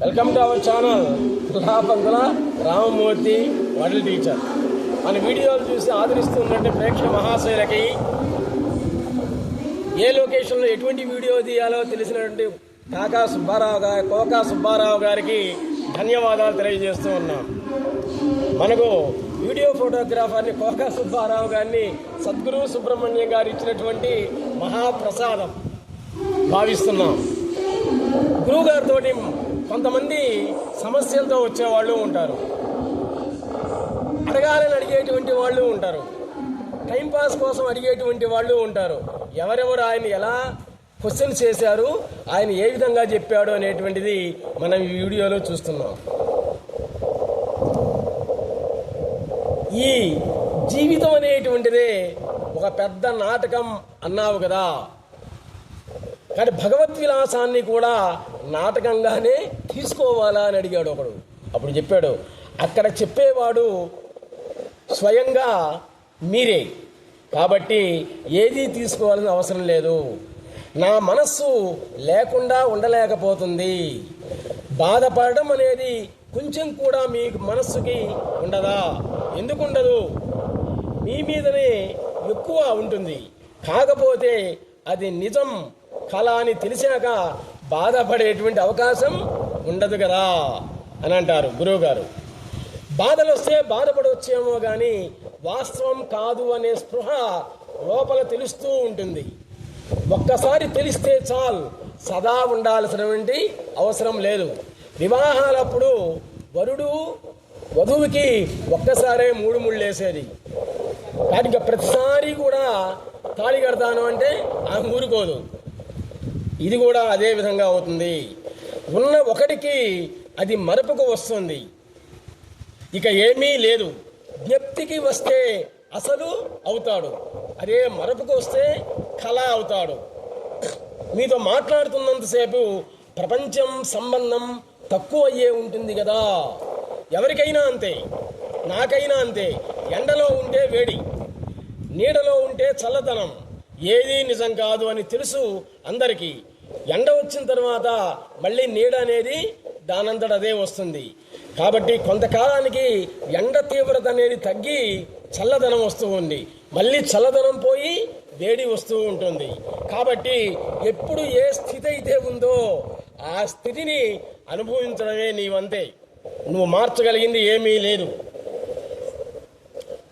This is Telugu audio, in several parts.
Welcome to our channel Lapanthula Ramamurthy వడల్ teacher మన వీడియోలు చూసి ఆదరిస్తున్నట్టు ప్రేక్షక మహాశైలకి ఏ లొకేషన్లో ఎటువంటి వీడియో తీయాలో తెలిసినటువంటి కాకా సుబ్బారావు గారి కోకా సుబ్బారావు గారికి ధన్యవాదాలు తెలియజేస్తూ ఉన్నాం. మనకు వీడియో ఫోటోగ్రాఫర్ని కోకా సుబ్బారావు గారిని సద్గురు సుబ్రహ్మణ్యం గారు ఇచ్చినటువంటి మహాప్రసాదం భావిస్తున్నాం. గురువు గారితో కొంతమంది సమస్యలతో వచ్చేవాళ్ళు ఉంటారు. అడగాలని అడిగేటువంటి వాళ్ళు ఉంటారు. టైంపాస్ కోసం అడిగేటువంటి వాళ్ళు ఉంటారు. ఎవరెవరు ఆయన ఎలా క్వశ్చన్ చేశారు ఆయన ఏ విధంగా చెప్పాడు అనేటువంటిది మనం ఈ వీడియోలో చూస్తున్నాం. ఈ జీవితం అనేటువంటిదే ఒక పెద్ద నాటకం అన్నావు కదా. కానీ భగవత్ విలాసాన్ని కూడా నాటకంగానే తీసుకోవాలా అని అడిగాడు ఒకడు. అప్పుడు చెప్పాడు అక్కడ చెప్పేవాడు స్వయంగా మీరే. కాబట్టి ఏదీ తీసుకోవాలని అవసరం లేదు. నా మనస్సు లేకుండా ఉండలేకపోతుంది. బాధపడడం అనేది కొంచెం కూడా మీ మనస్సుకి ఉండదా? ఎందుకుండదు? మీ మీదనే ఎక్కువ ఉంటుంది. కాకపోతే అది నిజం. కళ అని తెలిసాక బాధపడేటువంటి అవకాశం ఉండదు కదా? అని అంటారు గురువుగారు. బాధలు వస్తే బాధపడవచ్చేమో కానీ వాస్తవం కాదు అనే స్పృహ లోపల తెలుస్తూ ఉంటుంది. ఒక్కసారి తెలిస్తే చాలు. సదా ఉండాల్సినటువంటి అవసరం లేదు. వివాహాలప్పుడు వరుడు వధువుకి ఒక్కసారే మూడు ముళ్ళు వేసేది. కానీ ఇంకా ప్రతిసారి కూడా తాళి కడతాను అంటే ఆమె ఊరుకోదు ఇది కూడా అదే విధంగా అవుతుంది. ఉన్న ఒకటికి అది మరపుకు వస్తుంది. ఇక ఏమీ లేదు. జ్ఞప్తికి వస్తే అసలు అవుతాడు. అదే మరపుకు వస్తే కళ అవుతాడు. మీతో మాట్లాడుతున్నంతసేపు ప్రపంచం సంబంధం తక్కువ అయ్యే ఉంటుంది కదా. ఎవరికైనా అంతే నాకైనా అంతే. ఎండలో ఉంటే వేడి నీడలో ఉంటే చల్లదనం. ఏదీ నిజం కాదు అని తెలుసు అందరికీ. ఎండ వచ్చిన తర్వాత మళ్ళీ నీడ అనేది దానంతట అదే వస్తుంది. కాబట్టి కొంతకాలానికి ఎండ తీవ్రత అనేది తగ్గి చల్లదనం వస్తూ ఉంది. మళ్ళీ చల్లదనం పోయి వేడి వస్తూ ఉంటుంది. కాబట్టి ఎప్పుడు ఏ స్థితి అయితే ఉందో ఆ స్థితిని అనుభవించడమే నీవంతే. నువ్వు మార్చగలిగింది ఏమీ లేదు.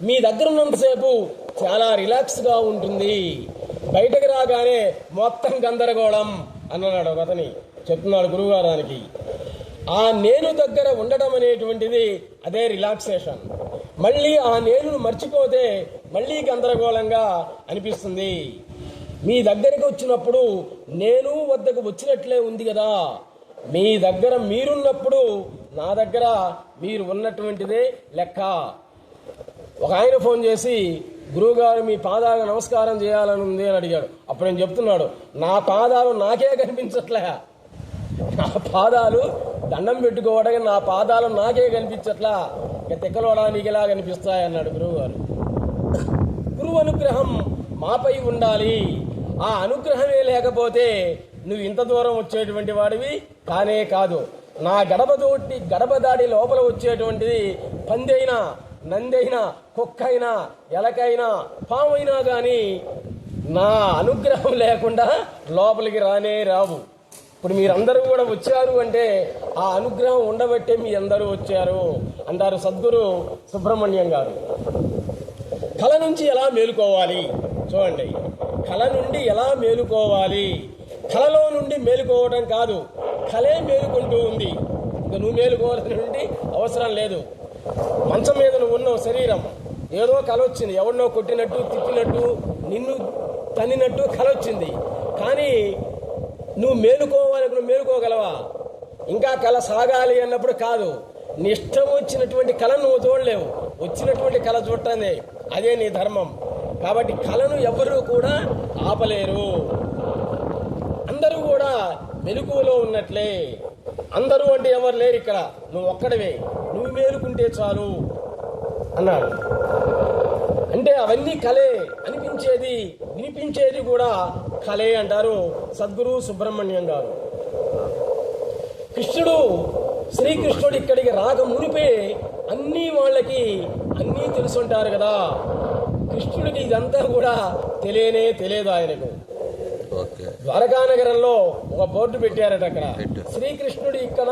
మీ దగ్గర ఉన్నంతసేపు చాలా రిలాక్స్గా ఉంటుంది. బయటకు రాగానే మొత్తం గందరగోళం అన్నాడు ఒక అతని. చెప్తున్నాడు గురువుగారానికి. ఆ నేను దగ్గర ఉండడం అనేటువంటిది అదే రిలాక్సేషన్. మళ్ళీ ఆ నేనును మర్చిపోతే మళ్ళీ గందరగోళంగా అనిపిస్తుంది. మీ దగ్గరికి వచ్చినప్పుడు నేను వద్దకు వచ్చినట్లే ఉంది కదా. మీ దగ్గర మీరున్నప్పుడు నా దగ్గర మీరు ఉన్నటువంటిదే లెక్క. ఒక ఆయన ఫోన్ చేసి గురువుగారు మీ పాదాలకు నమస్కారం చేయాలని ఉంది అని అడిగాడు. అప్పుడు నేను చెప్తున్నాడు నా పాదాలు నాకే కనిపించట్లే. నా పాదాలు దండం పెట్టుకోవడానికి నా పాదాలు నాకే కనిపించట్లా. ఇక తిక్కలోడా నీకెలా కనిపిస్తాయి? గురువుగారు. గురువు అనుగ్రహం మాపై ఉండాలి. ఆ అనుగ్రహమే లేకపోతే నువ్వు ఇంత దూరం వచ్చేటువంటి వాడివి? కానే కాదు. నా గడప తోటి గడప దాడి లోపల వచ్చేటువంటిది పందైనా నందైనా కుక్కైనా ఎలకైనా పామైనా కానీ నా అనుగ్రహం లేకుండా లోపలికి రానే రావు. ఇప్పుడు మీరందరూ కూడా వచ్చారు అంటే ఆ అనుగ్రహం ఉండబట్టే మీ అందరూ వచ్చారు అంటారు సద్గురు సుబ్రహ్మణ్యం గారు. కళ నుంచి ఎలా మేలుకోవాలి? చూడండి. కళ నుండి ఎలా మేలుకోవాలి? కళలో నుండి మేలుకోవడం కాదు. కళే మేలుకుంటూ ఉంది. ఇంకా నువ్వు మేలుకోవాల్సినటువంటి అవసరం లేదు. మంచం మీద నువ్వు ఉన్నావు శరీరం ఏదో కళ వచ్చింది ఎవరినో కొట్టినట్టు తిట్టినట్టు నిన్ను తన్నినట్టు కళ వచ్చింది కానీ నువ్వు మేలుకోవాలి నువ్వు మేలుకోగలవా? ఇంకా కళ సాగాలి అన్నప్పుడు కాదు. నీ ఇష్టం వచ్చినటువంటి కళ నువ్వు చూడలేవు. వచ్చినటువంటి కళ చూడటమే అదే నీ ధర్మం. కాబట్టి కళను ఎవరు కూడా ఆపలేరు. అందరూ ఉన్నట్లే. అందరూ అంటే ఎవరు లేరు ఇక్కడ. నువ్వు ఒక్కడవే. నువ్వు మేలుకుంటే చాలు అన్నాడు. అంటే అవన్నీ కలే అనిపించేది వినిపించేది కూడా కలే అంటారు సద్గురు సుబ్రహ్మణ్యం గారు. కృష్ణుడు శ్రీకృష్ణుడు ఇక్కడికి రాక మునిపే అన్ని వాళ్ళకి అన్నీ తెలుసుంటారు కదా. కృష్ణుడికి ఇదంతా కూడా తెలియనే తెలియదు ఆయనకు. ద్వారకా నగరంలో ఒక బోర్డు పెట్టారట అక్కడ. శ్రీకృష్ణుడు ఇక్కడ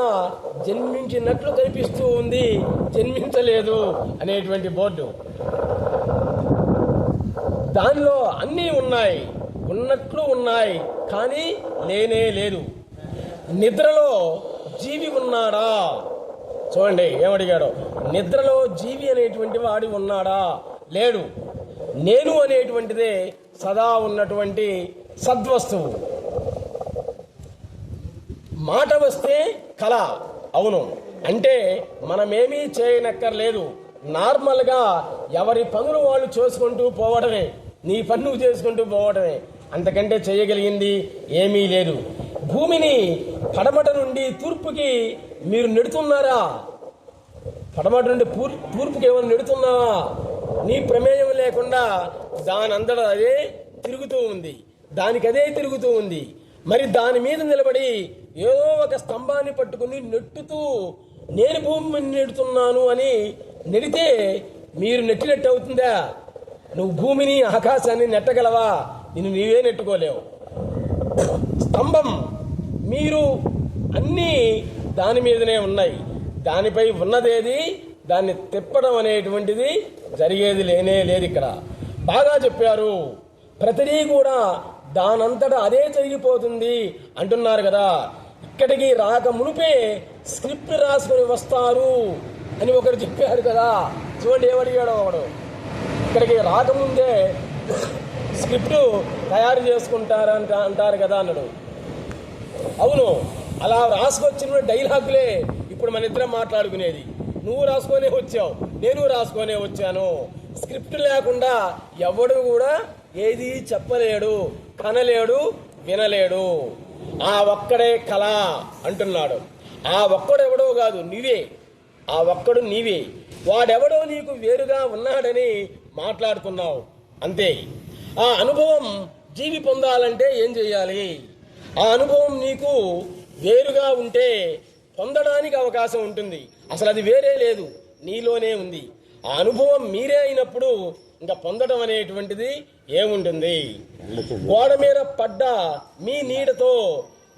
జన్మించినట్లు కనిపిస్తూ ఉంది జన్మించలేదు అనేటువంటి బోర్డు. దానిలో అన్నీ ఉన్నాయి ఉన్నట్లు ఉన్నాయి కానీ లేనే లేదు. నిద్రలో జీవి ఉన్నాడా? చూడండి ఏమడిగాడు నిద్రలో జీవి అనేటువంటి వాడి ఉన్నాడా? లేడు. నేను అనేటువంటిదే సదా ఉన్నటువంటి సద్వస్తువు. మాట వస్తే కళ అవును. అంటే మనమేమీ చేయనక్కర్లేదు. నార్మల్గా ఎవరి పనులు వాళ్ళు చేసుకుంటూ పోవడమే నీ పని నువ్వు చేసుకుంటూ పోవడమే అంతకంటే చేయగలిగింది ఏమీ లేదు. భూమిని పడమట నుండి తూర్పుకి మీరు నెడుతున్నారా? పడమట నుండి పూర్ తూర్పుకి ఏమైనా నెడుతున్నావా? నీ ప్రమేయం లేకుండా దాని అంతటా అదే తిరుగుతూ ఉంది. దానికి అదే తిరుగుతూ ఉంది. మరి దాని మీద నిలబడి ఏదో ఒక స్తంభాన్ని పట్టుకుని నెట్టుతూ నేను భూమి నెడుతున్నాను అని నెడితే మీరు నెట్టినట్టు అవుతుందా? నువ్వు భూమిని ఆకాశాన్ని నెట్టగలవా? నిన్ను నీవే నెట్టుకోలేవు. స్తంభం మీరు అన్నీ దాని మీదనే ఉన్నాయి. దానిపై ఉన్నదేది దాన్ని తిప్పడం అనేటువంటిది జరిగేది లేనే లేదు ఇక్కడ. బాగా చెప్పారు. ప్రతిదీ కూడా దానంతటా అదే జరిగిపోతుంది అంటున్నారు కదా. ఇక్కడికి రాక మునిపే స్క్రిప్ట్ రాసుకొని వస్తారు అని ఒకరు చెప్పారు కదా. చూడండి ఏమడిగాడు ఒకడు. ఇక్కడికి రాకముందే స్క్రిప్ట్ తయారు చేసుకుంటారంట అంటారు కదా అన్నాడు. అవును అలా రాసుకొచ్చిన డైలాగులే ఇప్పుడు మన ఇద్దరం మాట్లాడుకునేది. నువ్వు రాసుకొనే వచ్చావు నేను రాసుకొనే వచ్చాను. స్క్రిప్ట్ లేకుండా ఎవడు కూడా ఏది చెప్పలేడు. కనలేడు వినలేడు. ఆ ఒక్కడే కళ అంటున్నాడు. ఆ ఒక్కడెవడో కాదు నీవే. ఆ ఒక్కడు నీవే. వాడెవడో నీకు వేరుగా ఉన్నాడని మాట్లాడుతున్నావు. అంతే. ఆ అనుభవం జీవి పొందాలంటే ఏం చేయాలి? ఆ అనుభవం నీకు వేరుగా ఉంటే పొందడానికి అవకాశం ఉంటుంది. అసలు అది వేరే లేదు. నీలోనే ఉంది. ఆ అనుభవం మీరే అయినప్పుడు ఇంకా పొందడం అనేటువంటిది ఏముంటుంది? గోడ మీద పడ్డ మీ నీడతో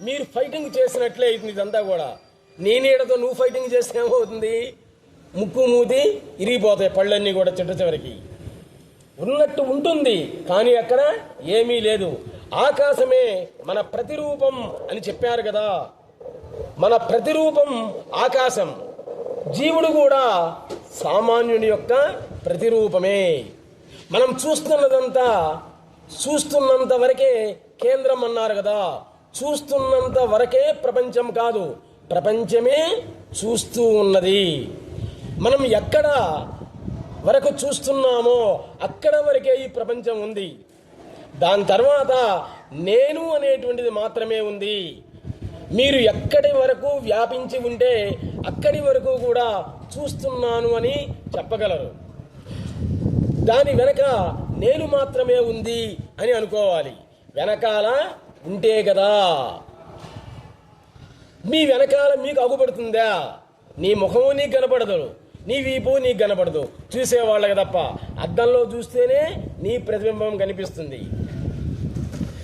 మీరు ఫైటింగ్ చేసినట్లే అవుతుంది ఇదంతా కూడా. నీ నీడతో నువ్వు ఫైటింగ్ చేస్తే ఏమవుతుంది? ముక్కు మూతి ఇరిగిపోతాయి పళ్ళన్నీ కూడా చిట్ట చివరికి. ఉన్నట్టు ఉంటుంది కానీ అక్కడ ఏమీ లేదు. ఆకాశమే మన ప్రతిరూపం అని చెప్పారు కదా. మన ప్రతిరూపం ఆకాశం. జీవుడు కూడా సామాన్యుని యొక్క ప్రతిరూపమే. మనం చూస్తున్నదంతా చూస్తున్నంత వరకే కేంద్రం అన్నారు కదా. చూస్తున్నంత వరకే ప్రపంచం కాదు. ప్రపంచమే చూస్తూ ఉన్నది. మనం ఎక్కడ వరకు చూస్తున్నామో అక్కడ వరకే ఈ ప్రపంచం ఉంది. దాని తర్వాత నేను అనేటువంటిది మాత్రమే ఉంది. మీరు ఎక్కడి వరకు వ్యాపించి ఉంటే అక్కడి వరకు కూడా చూస్తున్నాను అని చెప్పగలరు. దాని వెనక నేను మాత్రమే ఉంది అని అనుకోవాలి. వెనకాల ఉంటే కదా. మీ వెనకాల మీకు అగుపడుతుందా? నీ ముఖము నీకు కనపడదు. నీ వీపు నీకు కనపడదు. చూసేవాళ్ళకి తప్ప అద్దంలో చూస్తేనే నీ ప్రతిబింబం కనిపిస్తుంది.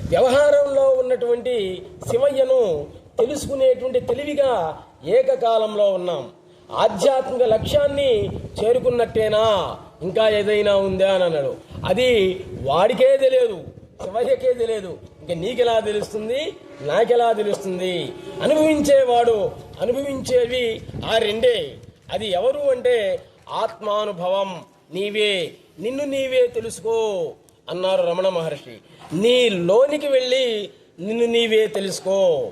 వ్యవహారంలో ఉన్నటువంటి శివయ్యను తెలుసుకునేటువంటి తెలివిగా ఏకకాలంలో ఉన్నాం. ఆధ్యాత్మిక లక్ష్యాన్ని చేరుకున్నట్టేనా? ఇంకా ఏదైనా ఉందా అని అన్నాడు. అది వాడికే తెలియదు శివయ్యకే తెలియదు. ఇంకా నీకెలా తెలుస్తుంది? నాకెలా తెలుస్తుంది? అనుభవించేవాడు అనుభవించేవి ఆ రెండే. అది ఎవరు అంటే ఆత్మానుభవం. నీవే నిన్ను నీవే తెలుసుకో అన్నారు రమణ మహర్షి. నీ లోనికి వెళ్ళి నిన్ను నీవే తెలుసుకో.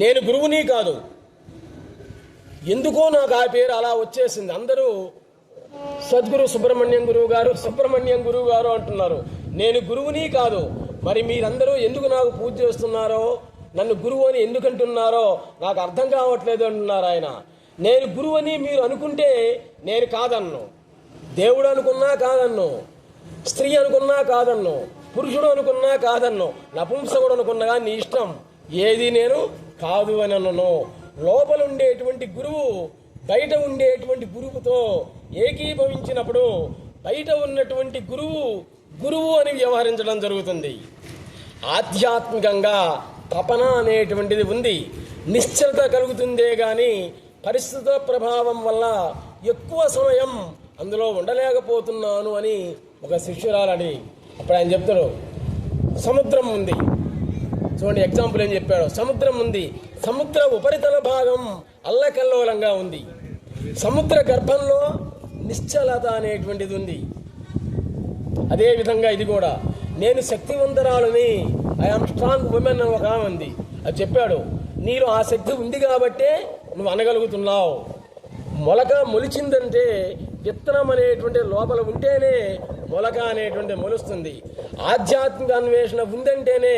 నేను గురువుని కాదు. ఎందుకో నాకు ఆ పేరు అలా వచ్చేసింది. అందరూ సద్గురు సుబ్రహ్మణ్యం గురువు గారు సుబ్రహ్మణ్యం గురువు గారు అంటున్నారు. నేను గురువుని కాదు. మరి మీరందరూ ఎందుకు నాకు పూజ చేస్తున్నారో నన్ను గురువు అని ఎందుకంటున్నారో నాకు అర్థం కావట్లేదు అంటున్నారు ఆయన. నేను గురువు అని మీరు అనుకుంటే నేను కాదన్ను. దేవుడు అనుకున్నా కాదన్ను. స్త్రీ అనుకున్నా కాదన్ను. పురుషుడు అనుకున్నా కాదన్ను. నపుంసకుడు అనుకున్నా నీ ఇష్టం. ఏది నేను కాదు అని అనను లోపల ఉండేటువంటి గురువు బయట ఉండేటువంటి గురువుతో ఏకీభవించినప్పుడు బయట ఉన్నటువంటి గురువు గురువు అని వ్యవహరించడం జరుగుతుంది. ఆధ్యాత్మికంగా తపన అనేటువంటిది ఉంది. నిశ్చలత కలుగుతుందే కానీ పరిస్థితుల ప్రభావం వల్ల ఎక్కువ సమయం అందులో ఉండలేకపోతున్నాను అని ఒక శిష్యురాలని అప్పుడు ఆయన చెప్తారు సముద్రం ఉంది. చూడండి ఎగ్జాంపుల్ ఏం చెప్పాడు. సముద్రం ఉంది. సముద్ర ఉపరితల భాగం అల్లకల్లోలంగా ఉంది. సముద్ర గర్భంలో నిశ్చలత అనేటువంటిది ఉంది. అదేవిధంగా ఇది కూడా. నేను శక్తివంతరాలని ఐఆమ్ స్ట్రాంగ్ ఉమెన్ అని ఒక ఆమె ఉంది. అది చెప్పాడు నీలో ఆ శక్తి ఉంది కాబట్టే నువ్వు అనగలుగుతున్నావు. మొలక మొలిచిందంటే విత్తనం అనేటువంటి లోపల ఉంటేనే మొలక అనేటువంటి మొలుస్తుంది. ఆధ్యాత్మిక అన్వేషణ ఉందంటేనే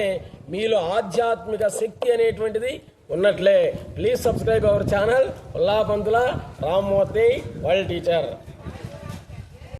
మీలో ఆధ్యాత్మిక శక్తి అనేటువంటిది ఉన్నట్లే. Please subscribe our channel Ullapanthula Rammurthy world teacher